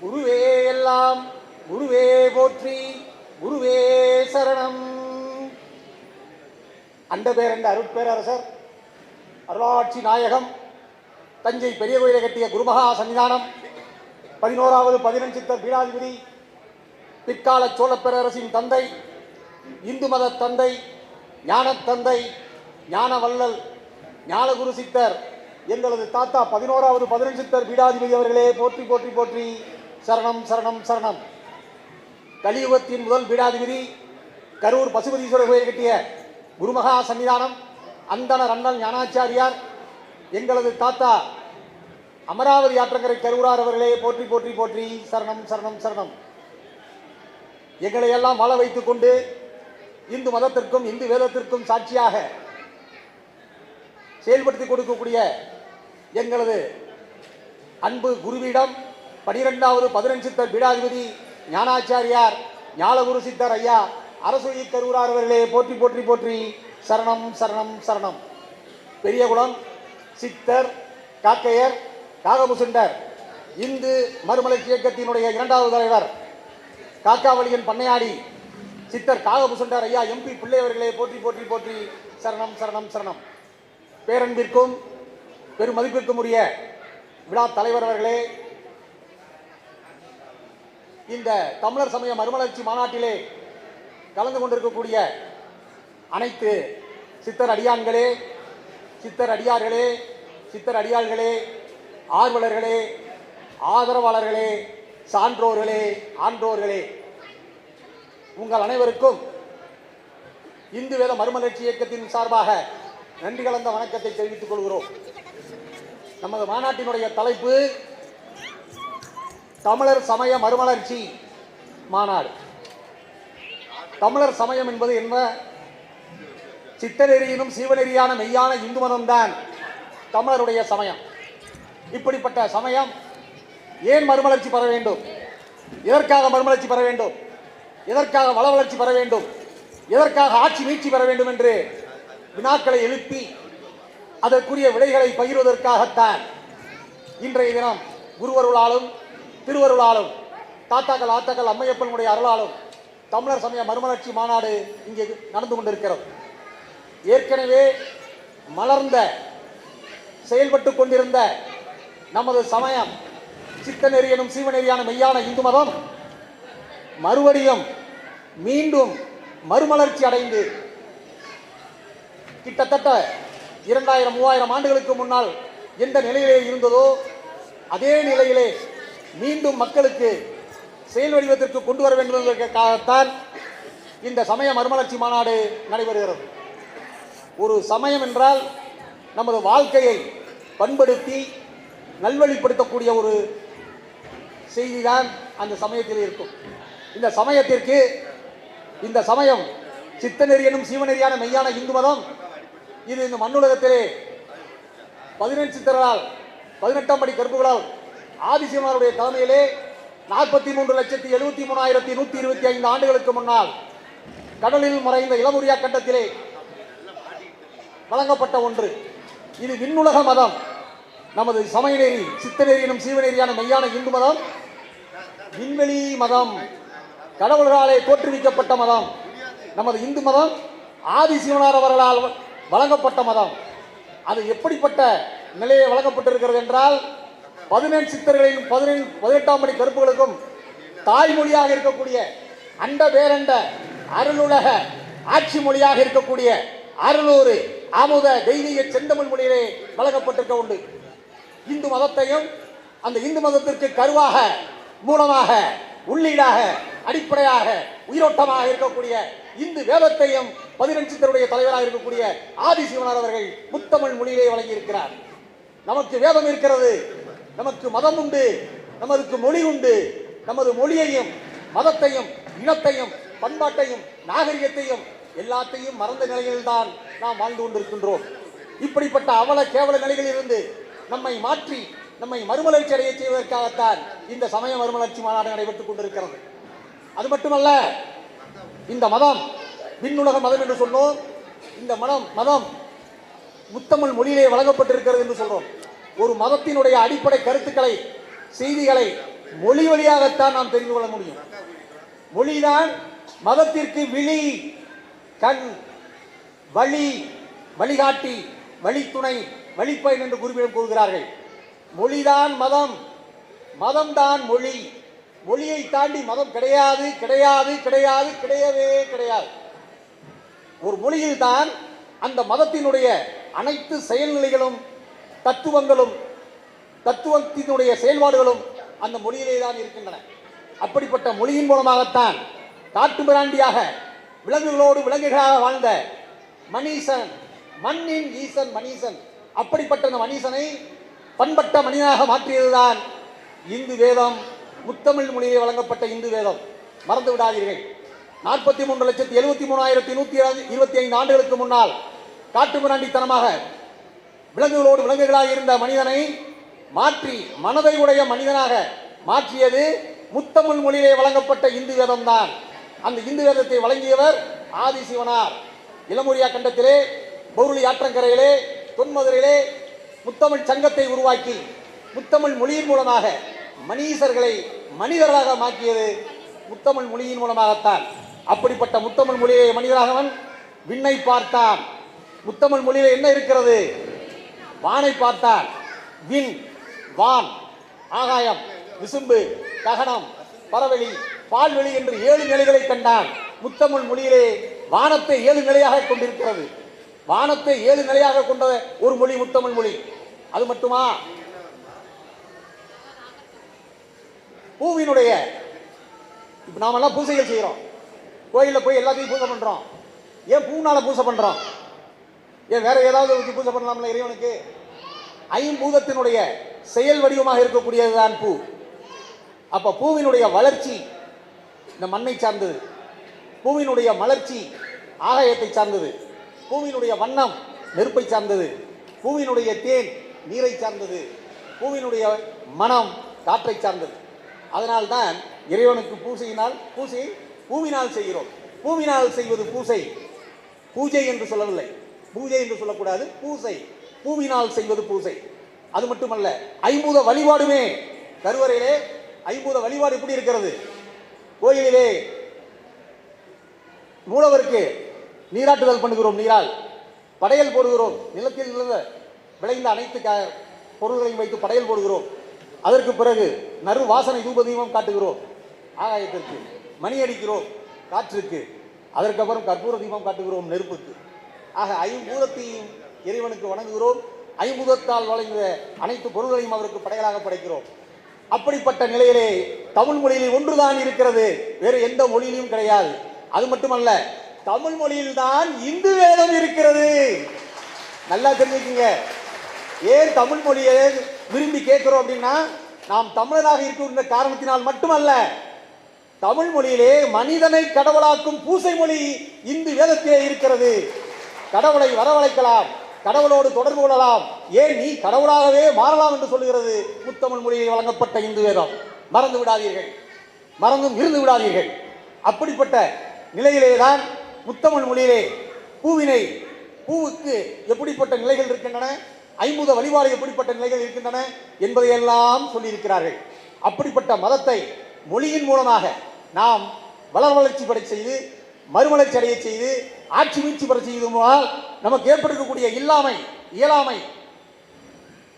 குருவே எல்லாம் குருவே போற்றி குருவே சரணம். அண்டபேரண்ட அருட்பேரரசர் அருளாட்சி நாயகம் தஞ்சை பெரிய கோயிலை கட்டிய குருமகா சன்னிதானம் பதினோராவது பதினஞ்சித்தர் பீடாதிபதி பிற்கால சோழப் பேரரசின் தந்தை இந்து மத தந்தை ஞானத் தந்தை ஞானவல்லல் ஞானகுரு சித்தர் எங்களது தாத்தா பதினோராவது பதினஞ்சித்தர் பீடாதிபதி அவர்களே போற்றி போற்றி போற்றி சரணம் சரணம் சரணம். கலியுகத்தின் முதல் பீடாதிபதி கரூர் பசுபதீஸ்வரர் கோயில் கட்டிய குருமகா சன்னிதானம் அந்தனர் அண்ணல் ஞானாச்சாரியார் எங்களது தாத்தா அமராவதி ஆற்றங்கரை கரூரார் அவர்களே போற்றி போற்றி போற்றி சரணம் சரணம் சரணம். எங்களை எல்லாம் வாழ வைத்துக் கொண்டு இந்து மதத்திற்கும் இந்து வேதத்திற்கும் சாட்சியாக செயல்படுத்தி கொடுக்கக்கூடிய எங்களது அன்பு குருவிடம் பனிரெண்டாவது பதினஞ்சித்தர் பீடாதிபதி ஞானாச்சாரியார் ஞாலகுரு சித்தர் ஐயா அரசு கருவூரார் அவர்களே போற்றி போற்றி போற்றி. சரணம் சரணம் சரணம். பெரியகுளம் சித்தர் காக்கையர் காகபுசுண்டர் இந்து மறுமலர்ச்சி இயக்கத்தினுடைய இரண்டாவது தலைவர் காக்காவளியின் பண்ணையாடி சித்தர் காகபுசுண்டர் ஐயா எம்பி பிள்ளை அவர்களே போற்றி போற்றி போற்றி. சரணம் சரணம் சரணம். பேரன்பிற்கும் பெரும் மதிப்பிற்கும் உரிய விழா தலைவர் அவர்களே இந்த தமிழர் சமய மறுமலர்ச்சி மாநாட்டிலே கலந்து கொண்டிருக்கக்கூடிய அனைத்து சித்தர் அடியான்களே சித்தர் அடியார்களே சித்தர் அடியார்களே ஆர்வலர்களே ஆதரவாளர்களே சான்றோர்களே ஆன்றோர்களே. உங்கள் அனைவருக்கும் இந்து வேத மறுமலர்ச்சி இயக்கத்தின் சார்பாக நன்றி கலந்த வணக்கத்தை தெரிவித்துக் கொள்கிறோம். நமது மாநாட்டினுடைய தலைப்பு தமிழர் சமய மறுமலர்ச்சி மாநாடு. தமிழர் சமயம் என்பது என்ன? சித்தநெறியினும் சீவநெறியான மெய்யான இந்து மதம்தான் தமிழருடைய சமயம். இப்படிப்பட்ட சமயம் ஏன் மறுமலர்ச்சி பெற வேண்டும்? எதற்காக மறுமலர்ச்சி பெற வேண்டும்? எதற்காக வள வளர்ச்சி பெற வேண்டும்? எதற்காக ஆட்சி மீட்சி பெற வேண்டும் என்று வினாக்களை எழுப்பி அதற்குரிய விடைகளை பகிர்வதற்காகத்தான் இன்றைய தினம் குருவருளாலும் திருவருளாலும் தாத்தாக்கள் ஆத்தாக்கள் அம்மையப்பனுடைய அருளாலும் தமிழர் சமய மறுமலர்ச்சி மாநாடு இங்கே நடந்து கொண்டிருக்கிறது. ஏற்கனவே மலர்ந்த செயல்பட்டு கொண்டிருந்த நமது சமயம் சித்த நெறியனும் சீவநெறியான மெய்யான இந்து மதம் மறுபடியும் மீண்டும் மறுமலர்ச்சி அடைந்து கிட்டத்தட்ட இரண்டாயிரம் மூவாயிரம் ஆண்டுகளுக்கு முன்னால் எந்த நிலையிலே இருந்ததோ அதே நிலையிலே மீண்டும் மக்களுக்கு செயல் வடிவத்திற்கு கொண்டு வர வேண்டும் என்பதற்காகத்தான் இந்த சமய மறுமலர்ச்சி மாநாடு நடைபெறுகிறது. ஒரு சமயம் என்றால் நமது வாழ்க்கையை பண்படுத்தி நல்வழிப்படுத்தக்கூடிய ஒரு செய்திதான் அந்த சமயத்தில் இருக்கும். இந்த சமயத்திற்கு இந்த சமயம் சித்தநெறி எனும் சீவநெறியான மெய்யான இந்து மதம் இது இந்த மண்ணுலகத்திலே பதினெட்டு சித்தர்களால் பதினெட்டாம் படி கருப்புகளால் ஆதிசிவனாருடைய தலைமையிலே நாற்பத்தி மூன்று லட்சத்தி எழுபத்தி மூணாயிரத்தி நூற்றி இருபத்தி ஐந்து ஆண்டுகளுக்கு முன்னால் கடலில் மறைந்த இளமுரியா கண்டத்திலே வழங்கப்பட்ட ஒன்று. இது விண்ணுலக மதம். நமது சமயநெறி சித்தநெறி எனும் சீவநெறியான மெய்யான இந்து மதம். விண்வெளி மதம். கடவுள்களாலே தோற்றுவிக்கப்பட்ட மதம். நமது இந்து மதம் ஆதி சிவனார் அவர்களால் வழங்கப்பட்ட மதம். அது எப்படிப்பட்ட நிலையை வழங்கப்பட்டிருக்கிறது என்றால் பதினெண் சித்தர்களின் பதினெண் பதினெட்டாம் படி கருப்புகளுக்கும் தாய்மொழியாக இருக்கக்கூடிய அண்ட பேரண்ட அருளுலக ஆட்சி மொழியாக இருக்கக்கூடிய அருளூர் அமுத தெய்வீக செந்தமிழ் மொழியிலே வழங்கப்பட்டிருக்க உண்டு. இந்து மதத்தையும் அந்த இந்து மதத்திற்கு கருவாக மூலமாக உள்ளீடாக அடிப்படையாக உயிரோட்டமாக இருக்கக்கூடிய இந்து வேதத்தையும் பதினஞ்சித்தருடைய தலைவராக இருக்கக்கூடிய ஆதிசிவனார் அவர்கள் முத்தமிழ் மொழியிலே வழங்கியிருக்கிறார். நமக்கு வேதம் இருக்கிறது. நமக்கு மதம் உண்டு நமக்கு மொழி உண்டு நமது மொழியையும் மதத்தையும் இனத்தையும் பண்பாட்டையும் நாகரிகத்தையும் எல்லாத்தையும் மறந்த நிலையில்தான் நாம் வாழ்ந்து கொண்டிருக்கின்றோம். இப்படிப்பட்ட அவல கேவல நிலைகளில் இருந்து நம்மை மாற்றி நம்மை மறுமலர்ச்சி அடைய செய்வதற்காகத்தான் இந்த சமய மறுமலர்ச்சி மாநாடு நடைபெற்றுக் கொண்டிருக்கிறது. அது மட்டுமல்ல இந்த மதம் விண்ணுலக மதம் என்று சொன்னோம். இந்த மதம் மதம் முத்தமிழ் மொழியிலே வழங்கப்பட்டிருக்கிறது என்று சொல்றோம். ஒரு மதத்தினுடைய அடிப்படை கருத்துக்களை செய்திகளை மொழி வழியாகத்தான் நாம் தெரிந்து கொள்ள முடியும். மொழிதான் மதத்திற்கு விழி கண் வழி வழிகாட்டி வழித்துணை வழிப்பயன் என்று குறிப்பிடம் கூறுகிறார்கள். மொழிதான் மதம். மதம்தான் மொழி. மொழியை தாண்டி மதம் கிடையாது கிடையாது கிடையாது கிடையவே கிடையாது. ஒரு மொழியில்தான் அந்த மதத்தினுடைய அனைத்து செயல்நிலைகளும் தத்துவங்களும் தத்துவத்தினுடைய செயல்பாடுகளும் அந்த மொழியிலே தான் இருக்கின்றன. அப்படிப்பட்ட மொழியின் மூலமாகத்தான் காட்டு மிராண்டியாக விலங்குகளோடு விலங்குகளாக வாழ்ந்த மணீசன் மண்ணின் ஈசன் மணீசன் அப்படிப்பட்ட அந்த மணீசனை பண்பட்ட மனிதனாக மாற்றியதுதான் இந்து வேதம் முத்தமிழ் மொழியை வழங்கப்பட்ட இந்து வேதம். மறந்து விடாதீர்கள். நாற்பத்தி மூன்று லட்சத்தி எழுபத்தி மூணாயிரத்தி நூற்றி இருபத்தி ஐந்து ஆண்டுகளுக்கு முன்னால் காட்டு மிராண்டித்தனமாக விலங்குகளோடு விலங்குகளாக இருந்த மனிதனை மாற்றி மனதை உடைய மனிதனாக மாற்றியது முத்தமிழ் மொழியிலே வழங்கப்பட்ட இந்து வேதம் தான் அந்த இந்து வேதத்தை வழங்கியவர் ஆதிசிவனார். இளமுரியா கண்டத்திலே பௌருளி ஆற்றங்கரையிலே தொன்மதுரையிலே முத்தமிழ் சங்கத்தை உருவாக்கி முத்தமிழ் மொழியின் மூலமாக மனிதர்களை மனிதர்களாக மாற்றியது முத்தமிழ் மொழியின் மூலமாகத்தான். அப்படிப்பட்ட முத்தமிழ் மொழியை மனிதராகவன் விண்ணை பார்த்தான். முத்தமிழ் மொழியில் என்ன இருக்கிறது? வானை பார்த்தால் விண் வான் ஆகாயம் விசும்பு ககனம் பறவெளி பால்வெளி என்று ஏழு நிலைகளை கண்டான் முத்தமிழ் மொழியிலே வானத்தை ஏழு நிலையாக கொண்டிருக்கிறது. வானத்தை ஏழு நிலையாக கொண்ட ஒரு மொழி முத்தமிழ் மொழி. அது மட்டுமா? பூவினுடைய இப்ப நாமெல்லாம் பூசைகள் செய்கிறோம். கோயிலில் போய் எல்லாத்தையும் பூஜை பண்றோம். ஏன் பூனால பூஜை பண்றோம்? ஏன் வேற ஏதாவது வச்சு பூஜை பண்ணலாம்ல இறைவனுக்கு? ஐம்பூதத்தினுடைய செயல் வடிவமாக இருக்கக்கூடியதுதான் பூ. அப்ப பூவினுடைய வளர்ச்சி இந்த மண்ணை சார்ந்தது. பூவினுடைய மலர்ச்சி ஆகாயத்தை சார்ந்தது. பூவினுடைய வண்ணம் நெருப்பை சார்ந்தது. பூவினுடைய தேன் நீரை சார்ந்தது. பூவினுடைய மனம் காற்றை சார்ந்தது. அதனால்தான் இறைவனுக்கு பூசையினால் பூசை பூவினால் செய்கிறோம். பூவினால் செய்வது பூசை. பூஜை என்று சொல்லவில்லை. பூஜை என்று சொல்லக்கூடாது பூசை. பூவினால் செய்வது பூசை. அது மட்டுமல்ல ஐம்பூத வழிபாடுமே. கருவறையிலே ஐம்பூத வழிபாடு எப்படி இருக்கிறது? கோயிலிலே மூலவருக்கு நீராட்டுதல் பண்ணுகிறோம் நீரால். படையல் போடுகிறோம் நிலத்தில் இருந்த விளைந்த அனைத்து பொருள்களையும் வைத்து படையல் போடுகிறோம். அதற்கு பிறகு நறு வாசனை தூபதீபம் காட்டுகிறோம். ஆகாயத்திற்கு மணி அடிக்கிறோம் காற்றுக்கு. அதற்கப்புறம் கற்பூர தீபம் காட்டுகிறோம் நெருப்புக்கு. ஆக ஐம்பூதத்தையும் இறைவனுக்கு வணங்குகிறோம். ஐம்பூதத்தால் வழங்கிய அனைத்து பொருள்களையும் அவருக்கு படைகளாக படைக்கிறோம். அப்படிப்பட்ட நிலையிலே தமிழ் மொழியில் ஒன்றுதான் இருக்கிறது. வேறு எந்த மொழியிலும் கிடையாது. அது மட்டுமல்ல தமிழ் மொழியில் தான் இந்து வேதம் இருக்கிறது. நல்லா தெரிஞ்சுக்கங்க. ஏன் தமிழ் மொழியை விரும்பி கேட்கிறோம் அப்படின்னா நாம் தமிழராக இருக்கின்ற காரணத்தினால் மட்டுமல்ல தமிழ் மொழியிலே மனிதனை கடவுளாக்கும் பூசை மொழி இந்து வேதத்திலே இருக்கிறது. கடவுளை வரவழைக்கலாம். கடவுளோடு தொடர்பு கொள்ளலாம். ஏன் நீ கடவுளாகவே மாறலாம் என்று சொல்லுகிறது? முத்தமிழ் மொழியில் வழங்கப்பட்ட இந்து வேதம். மறந்து விடாதீர்கள். மறந்தும் இருந்து விடாதீர்கள். அப்படிப்பட்ட நிலையிலே தான் முத்தமிழ் மொழியிலே பூவினை பூவுக்கு எப்படிப்பட்ட நிலைகள் இருக்கின்றன? ஐம்பூத வழிபாடு எப்படிப்பட்ட நிலைகள் இருக்கின்றன? என்பதையெல்லாம் சொல்லியிருக்கிறார்கள். அப்படிப்பட்ட மதத்தை மொழியின் மூலமாக நாம் வளர் வளர்ச்சி படை செய்து மறுமலர்ச்சி அடைய செய்து ஆட்சி வீழ்ச்சி பெற செய்வதால் நமக்கு ஏற்பட்டிருக்கக்கூடிய இல்லாமை இயலாமை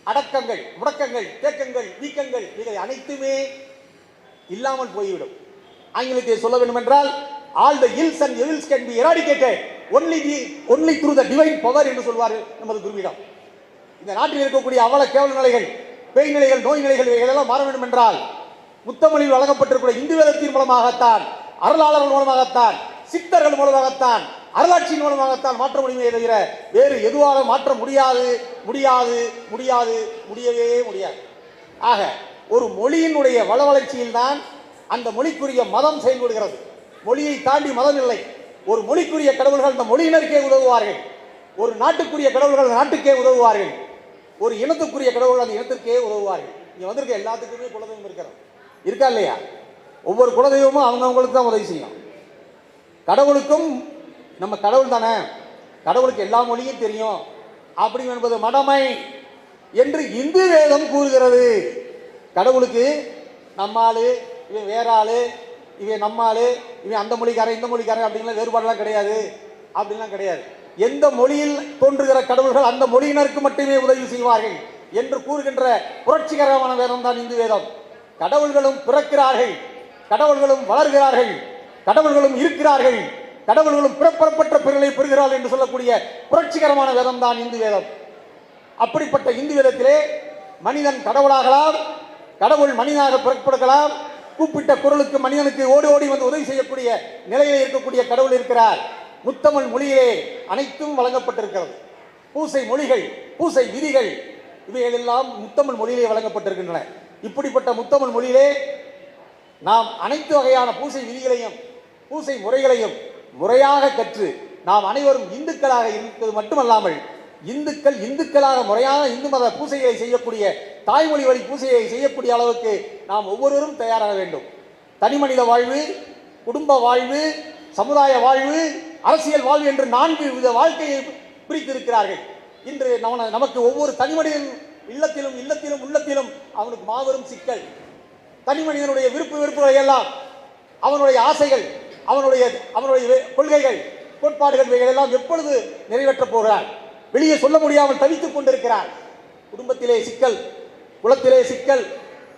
அடக்கங்கள் முடக்கங்கள் தேக்கங்கள் வீக்கங்கள் இவை அனைத்துமே இல்லாமல் போய்விடும். ஆங்கிலத்தை சொல்ல வேண்டும் என்றால் all the ills and evils can be eradicated only the only through the divine power என்று சொல்வார் நமது குருவிடம். இந்த நாட்டில் இருக்கக்கூடிய அவல கேவல நிலைகள் பேய் நிலைகள் நோய் நிலைகள் இவைகளெல்லாம் மாற வேண்டும் என்றால் முத்தமொழியில் வழங்கப்பட்டிருக்கிற இந்து வேதத்தின் மூலமாகத்தான் அருளாளர்கள் மூலமாகத்தான் சித்தர்கள் மூலமாகத்தான் அரலாட்சியின் மூலமாகத்தான் மாற்ற முடியுமே தவிர வேறு எதுவாக மாற்ற முடியாது முடியாது முடியாது முடியவே முடியாது. ஆக ஒரு மொழியினுடைய வள வளர்ச்சியில் தான் அந்த மொழிக்குரிய மதம் செயல்படுகிறது. மொழியை தாண்டி மதம் இல்லை. ஒரு மொழிக்குரிய கடவுள்கள் அந்த மொழியினருக்கே உதவுவார்கள். ஒரு நாட்டுக்குரிய கடவுள்கள் அந்த நாட்டுக்கே உதவுவார்கள். ஒரு இனத்துக்குரிய கடவுள் அந்த இனத்திற்கே உதவுவார்கள். இங்கே வந்திருக்க எல்லாத்துக்குமே குலதெய்வம் இருக்கிறது. இருக்கா இல்லையா? ஒவ்வொரு குலதெய்வமும் அவங்கவுங்களுக்கு தான் உதவி செய்யும். கடவுளுக்கும் நம்ம கடவுள் தானே? கடவுளுக்கு எல்லா மொழியும் தெரியும். அப்படி என்பது மடமை என்று இந்து வேதம் கூறுகிறது. கடவுளுக்கு நம்மாளு இவன் வேற ஆளு இவன் நம்மாளு இவன் அந்த மொழிக்காரன் இந்த மொழிக்காரன் அப்படிங்கிற வேறுபாடெல்லாம் கிடையாது. அப்படின்லாம் கிடையாது. எந்த மொழியில் தோன்றுகிற கடவுள்கள் அந்த மொழியினருக்கு மட்டுமே உதவி செய்வார்கள் என்று கூறுகின்ற புரட்சிகரமான வேதம் தான் இந்து வேதம். கடவுள்களும் பிறக்கிறார்கள் கடவுள்களும் வளர்கிறார்கள். கடவுள்களும் இருக்கிறார்கள். கடவுள்களும் பிறப்பெறப்பட்ட பிறலை பெறுகிறார்கள் என்று சொல்லக்கூடிய புரட்சிகரமான வேதம் தான் இந்து வேதம். அப்படிப்பட்ட இந்து வேதத்திலே மனிதன் கடவுளாகலாம் கடவுள் மனிதனாக பிறப்படுகலாம் கூப்பிட்ட குரலுக்கு மனிதனுக்கு ஓடி ஓடி வந்து உதவி செய்யக்கூடிய நிலையில் இருக்கக்கூடிய கடவுள் இருக்கிறார். முத்தமிழ் மொழியிலே அனைத்தும் வழங்கப்பட்டிருக்கிறது. பூசை மொழிகள் பூசை விதிகள் இவைகள் எல்லாம் முத்தமிழ் மொழியிலே வழங்கப்பட்டிருக்கின்றன. இப்படிப்பட்ட முத்தமிழ் மொழியிலே நாம் அனைத்து வகையான பூசை விதிகளையும் பூசை முறைகளையும் முறையாக கற்று நாம் அனைவரும் இந்துக்களாக இருப்பது மட்டுமல்லாமல் இந்துக்கள் இந்துக்களாக முறையான இந்து மத பூசைகளை செய்யக்கூடிய தாய்மொழி வழி பூசையை செய்யக்கூடிய அளவுக்கு நாம் ஒவ்வொருவரும் தயாராக வேண்டும். தனிமனித வாழ்வு குடும்ப வாழ்வு சமுதாய வாழ்வு அரசியல் வாழ்வு என்று நான்கு வித வாழ்க்கையை பிரித்திருக்கிறார்கள். இன்று நம்ம நமக்கு ஒவ்வொரு தனிமனிதன் இல்லத்திலும் இல்லத்திலும் உள்ளத்திலும் அவனுக்கு மாபெரும் சிக்கல். தனி மனிதனுடைய விருப்பு வெறுப்புகளை எல்லாம் அவனுடைய ஆசைகள் அவனுடைய அவனுடைய கொள்கைகள் கோட்பாடுகள் இவைகள் எல்லாம் எப்பொழுது நிறைவேற்றப் போகிறார் வெளியே சொல்ல முடியாமல் தவித்துக் கொண்டிருக்கிறார் குடும்பத்திலே சிக்கல் குலத்திலே சிக்கல்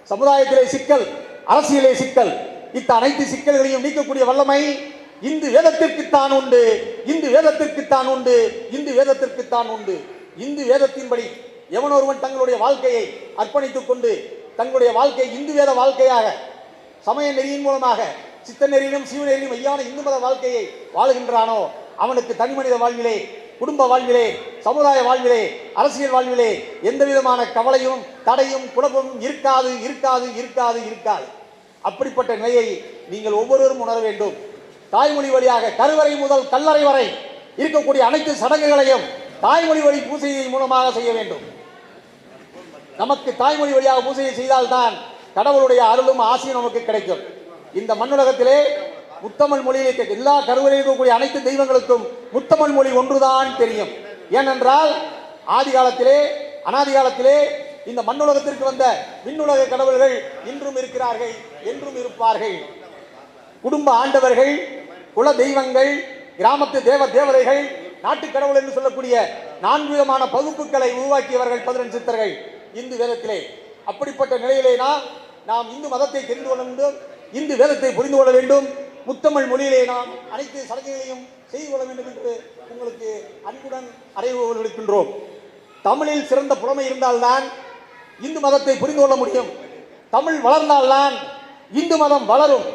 சமுதாயத்திலே சிக்கல் அரசியலே சிக்கல். இத்த அனைத்து சிக்கல்களையும் நீக்கக்கூடிய வல்லமை இந்து வேதத்திற்குத்தான் உண்டு. இந்து வேதத்திற்குத்தான் உண்டு. இந்து வேதத்திற்குத்தான் உண்டு. இந்து வேதத்தின்படி எவனொருவன் தங்களுடைய வாழ்க்கையை அர்ப்பணித்துக் கொண்டு தங்களுடைய வாழ்க்கை இந்து வேத வாழ்க்கையாக சமய நெறியின் மூலமாக சித்தநெறியிலும் சிவநெறியிலும் சிவ இந்து மத வாழ்க்கையை வாழுகின்றானோ அவனுக்கு தனி மனித வாழ்விலே குடும்ப வாழ்விலே சமுதாய வாழ்விலே அரசியல் வாழ்விலே எந்த விதமான கவலையும் தடையும் குழப்பமும் இருக்காது இருக்காது இருக்காது இருக்காது. அப்படிப்பட்ட நிலையை நீங்கள் ஒவ்வொருவரும் உணர வேண்டும். தாய்மொழி வழியாக கருவறை முதல் கல்லறை வரை இருக்கக்கூடிய அனைத்து சடங்குகளையும் தாய்மொழி வழி பூசையை மூலமாக செய்ய வேண்டும். நமக்கு தாய்மொழி வழியாக பூஜையை செய்தால்தான் கடவுளுடைய அருளும் ஆசையும் நமக்கு கிடைக்கும். இந்த மண்ணுலகத்திலே முத்தமிழ் மொழியிலே கேட்க- எல்லா கருவறையில் இருக்கக்கூடிய அனைத்து தெய்வங்களுக்கும் முத்தமிழ் மொழி ஒன்றுதான் தெரியும். ஏனென்றால் ஆதி காலத்திலே அனாதி காலத்திலே இந்த மண்ணுலகத்திற்கு வந்த விண்ணுலக கடவுள்கள் இன்றும் இருக்கிறார்கள் என்றும் இருப்பார்கள். குடும்ப ஆண்டவர்கள் குல தெய்வங்கள் கிராமத்து தேவ தேவதைகள் நாட்டுக் கடவுள் என்று சொல்லக்கூடிய நான்கு விதமான பகுப்புகளை உருவாக்கியவர்கள் பதினெண் சித்தர்கள் இந்து வேதத்திலே. அப்படிப்பட்ட நிலையிலே நாம் நாம் இந்து மதத்தை தெரிந்து கொள்ள வேண்டும் இந்து வேதத்தை புரிந்து கொள்ள வேண்டும். முத்தமிழ் மொழியிலே நாம் அனைத்து சடங்குகளையும் செய்து கொள்ள வேண்டும் என்று உங்களுக்கு அன்புடன் அறைவுகள் தமிழில் சிறந்த புலமை இருந்தால்தான் இந்து மதத்தை புரிந்து கொள்ள முடியும். தமிழ் வளர்ந்தால்தான் இந்து மதம் வளரும்.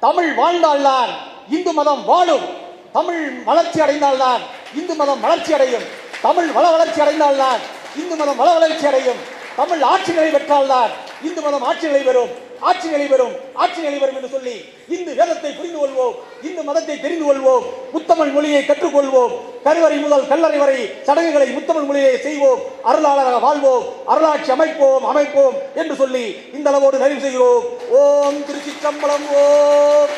தமிழ் வாழ்ந்தால்தான் இந்து மதம் வாழும். தமிழ் வளர்ச்சி அடைந்தால்தான் இந்து மதம் வளர்ச்சி அடையும். தமிழ் வள வளர்ச்சி அடைந்தால்தான் இந்து மதம் வள வளர்ச்சி அடையும். தமிழ் ஆட்சி நிலை பெற்றால்தான் இந்து மதம் ஆட்சி நிலை பெறும். ஆட்சி நிலை பெறும். ஆட்சி நிலை பெறும் என்று சொல்லி இந்து வேதத்தை புரிந்து கொள்வோம் இந்து மதத்தை தெரிந்து கொள்வோம் முத்தமிழ் மொழியை கற்றுக்கொள்வோம். கருவறை முதல் கல்லறை வரை சடங்குகளை முத்தமிழ் மொழியை செய்வோம். அருளாளராக வாழ்வோம். அருளாட்சி அமைப்போம் அமைப்போம் என்று சொல்லி இந்த அளவோடு நிறைவு செய்கிறோம். ஓம் திருச்சி சம்பளம் ஓம்.